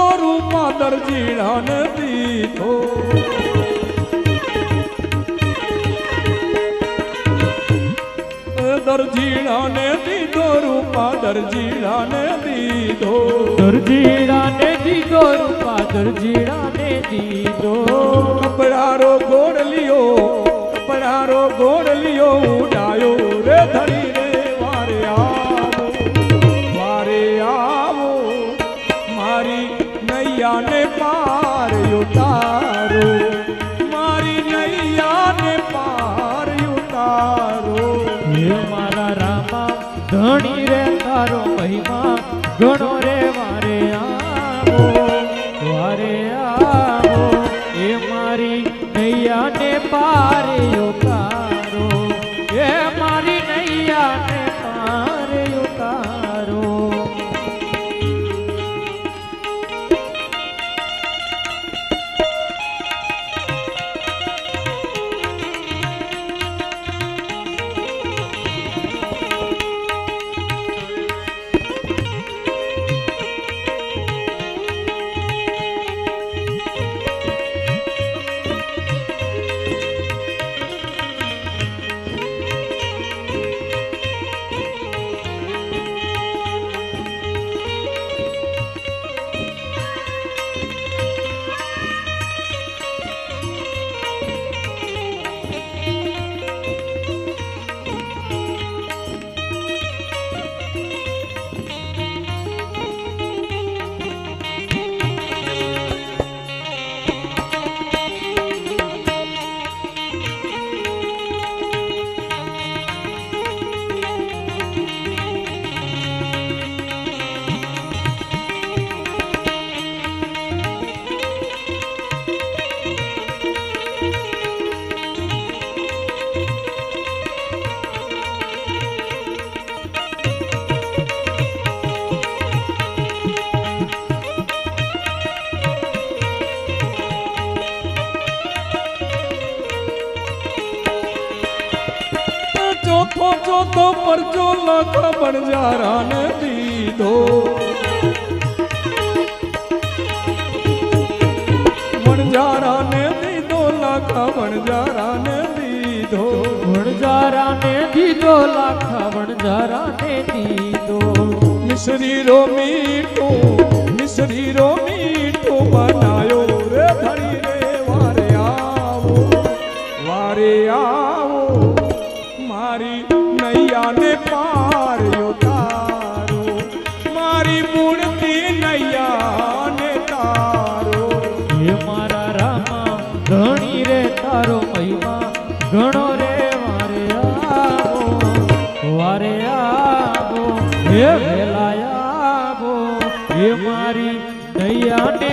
પરચો રૂપા દરજીડાને દીધો દરજીણાને દીધો રૂપા દરજીણાને દીધો દરજીણાને દીધો રૂપા દરજીણાને દીધો કપડારો ગોળ લિયો કપડારો ગોળ લિયો ઉડાયો રે ધરી નૈયાને પારે પરચો લખ બણજારાને દીધો. વણજારાને દીધો લખ વણજારાને દીધો. વણજારાને દીધો લાખા વણજારાને દીધો. મિશ્રી રો મીઠો મિશ્રી રો મીઠો બનાયો. રે ધરી રે વારે આવો વારે આવો. નૈયાને પાર્યો તારો. મારી મૂર્તિ નૈયાને તારો. હે મારા રામા, ધણી રે તારો મહિમા, ઘણો રે વારે આવો વારે આવો, હે વેલાયા આવો હે મારી નૈયાને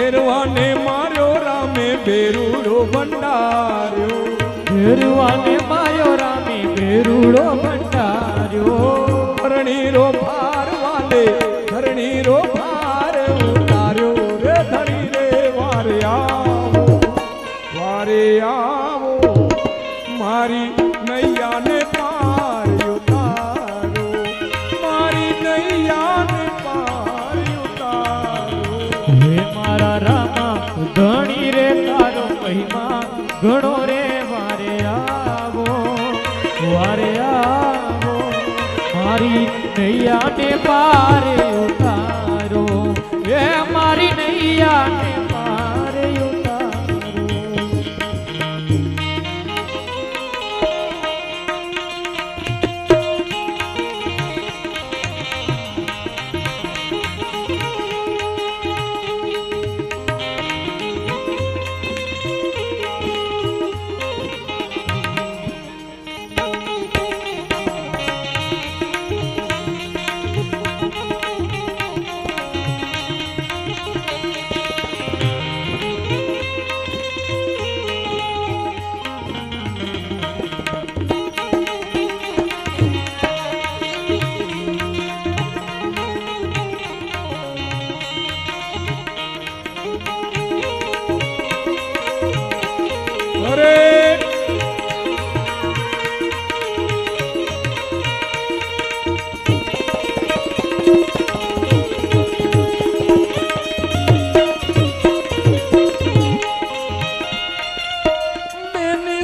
ઘેરવાને માર્યો રામે બેરુડો ભંડાર્યો. ઘેરવાને માર્યો રામે બેરુડો ભંડાર્યો. ધરણીરો પાર વાલે ધરણીરો નૈયાને પારે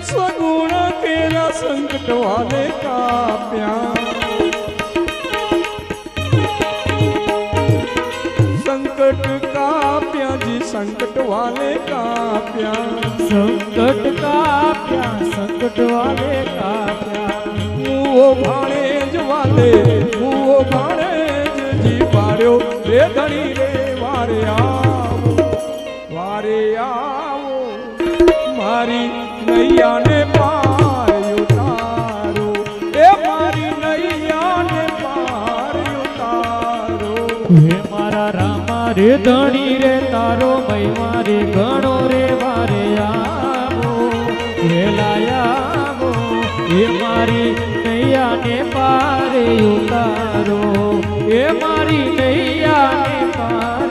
સગુણ તેરા સંકટ વાલે કાપ્યા. સંકટ કાપ્યા જી સંકટ વાલે કાપ્યા. સંકટ કાપ્યા સંકટ વાલે કાપ્યા. મુઓ ભાણે જ વાલે મુઓ ભાણે જ જી પાડ્યો. રે ધણી રે વારે આવો વારે આવો. મારી હે રે ધણી રે, તારો મહિમા રે, ઘણો રે, વારે આવો. વેલા આવો હે મારી પારે ઉતારો હે મારી નૈયાને પારે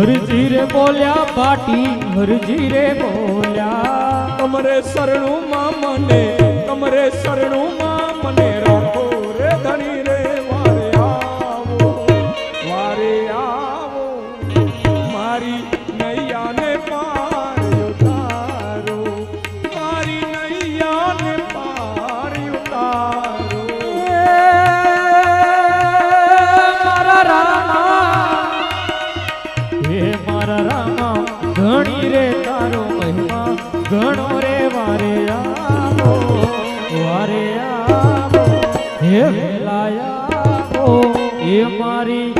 હરજી રે બોલ્યા, પાટી હરજી રે બોલ્યા. કમરે શરણું માં મને કમરે શરણું માં મને હે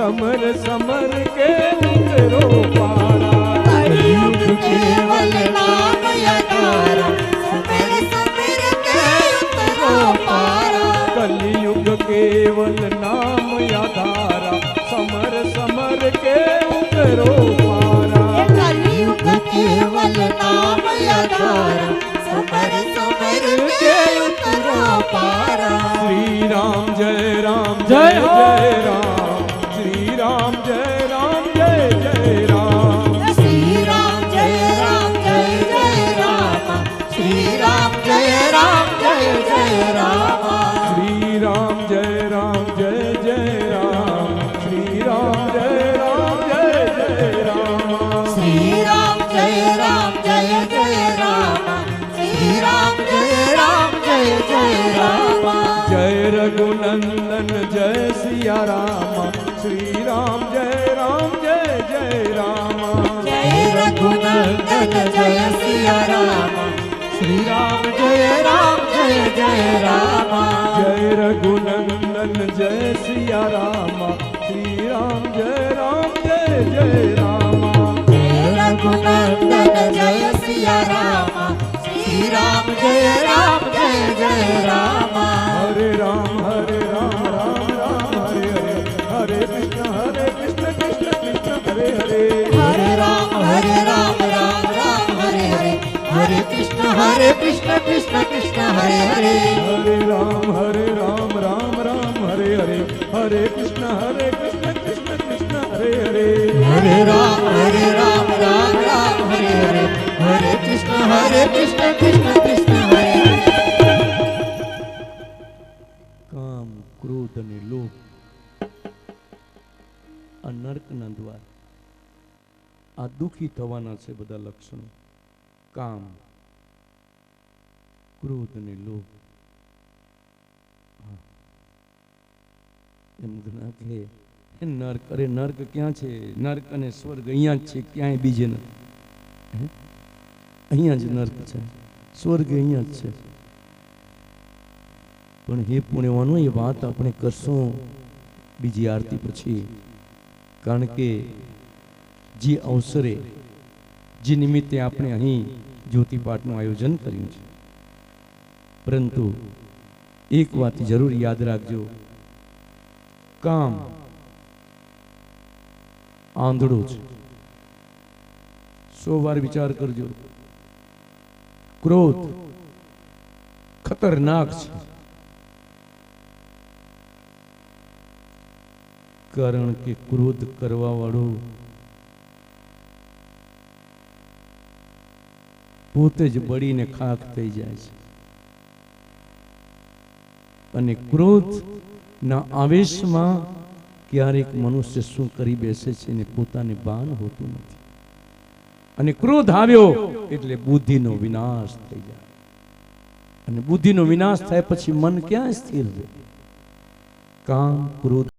સમર સમર કે ઉતરો પારા યુગ કેવલ નામ યકારા સમર સમર કે ઉતરો પારા કલયુગ કેવલ નામ યકારા સમર સમર કે ઉતરો પારા કલયુગ કેવલ નામ યકારા સમર સમર કે ઉતરો પારા શ્રી રામ જય રામ જય જય રામ શ્રી રામ જય રામ જય જય રામ. શ્રી રામ જય રામ જય જય રામ. જય રઘુનંદન જય સિયા રામ શ્રી રામ જય રામ જય જય રામ. જય રઘુનંદન જય સિયા રામ શ્રી રામ જય રામ જય જય રામ. જય રઘુનંદન જય સિયા રામ શ્રી રામ જય રામ જય જય રામ. જય રામ જય જય રામ હરે રામ હરે રામ રામ રામ હરે હરે હરે કૃષ્ણ હરે કૃષ્ણ કૃષ્ણ કૃષ્ણ હરે હરે હરે રામ હરે રામ રામ રામ હરે હરે હરે કૃષ્ણ હરે કૃષ્ણ કૃષ્ણ કૃષ્ણ હરે હરે હરે રામ હરે રામ રામ રામ હરે હરે હરે કૃષ્ણ દુખી થવાના છે બધા લક્ષણો. કામ, ક્રોધ અને લોભ. એમ ઘણા નર્ક, અરે નર્ક ક્યાં છે? નર્ક અને સ્વર્ગ અહીંયા જ છે, ક્યાંય બીજે નથી. અહીંયા જ નર્ક છે. સ્વર્ગ અહીંયા જ છે. પણ હે પુણ્યવાનો, એ વાત આપણે કરશું બીજી આરતી પછી. કારણ કે જે અવસરે, જે નિમિત્તે આપણે અહીં જ્યોતિપાઠનું આયોજન કર્યું છે. પરંતુ એક વાત જરૂર યાદ રાખજો. કામ આંધળો છે. સો વાર વિચાર કરજો. ક્રોધ ખતરનાક છે. કારણ કે ક્રોધ કરવા વાળો પોતે જ બળીને ખાખ થઈ જાય છે. અને ક્રોધ ના આવેશમાં ક્યારેક મનુષ્ય શું કરી બેસે છે ને પોતાને ભાન હોતું નથી. અને ક્રોધ આવ્યો એટલે બુદ્ધિનો વિનાશ થઈ જાય. અને બુદ્ધિનો વિનાશ થાય પછી મન ક્યાં સ્થિર રહે. કામ ક્રોધ